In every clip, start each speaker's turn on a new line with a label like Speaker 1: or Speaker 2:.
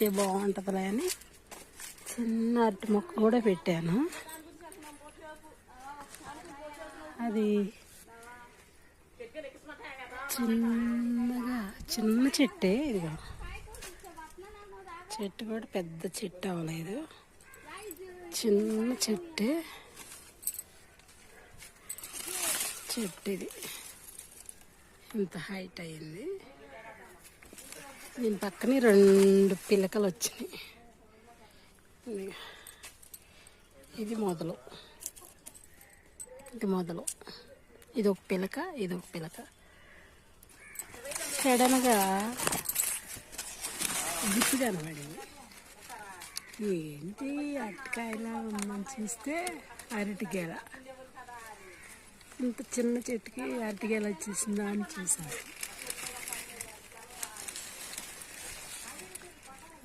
Speaker 1: ఇది బాగుంటుందిలే అని చిన్న అరటి మొక్క కూడా పెట్టాను. అది చిన్నగా చిన్న చెట్టే ఇదిగో. చెట్టు కూడా పెద్ద చెట్టు అవ్వలేదు. చిన్న చెట్టే. చెట్టు ఇది ఇంత హైట్ అయింది. దీని పక్కనే రెండు పిలకలు వచ్చినాయి. ఇది- మొదలు. ఇది మొదలు. ఇది ఒక పిలక ఇది ఒక పిలక. సడన్గా గిట్టి కనబడింది ఏంటి అరటికాయలా ఉందని చూస్తే అరటికాయల? ఇంత చిన్న చెట్టుకి అరటికాయలు వచ్చేసిందా అని చూసాను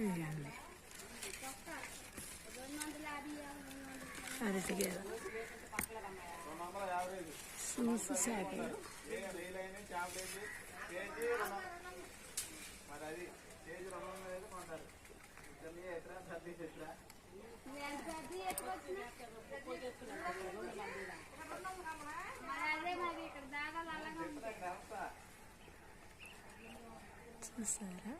Speaker 1: ఇదిగోండి. అరటికాయలు చూసి శాఖలు చూసారా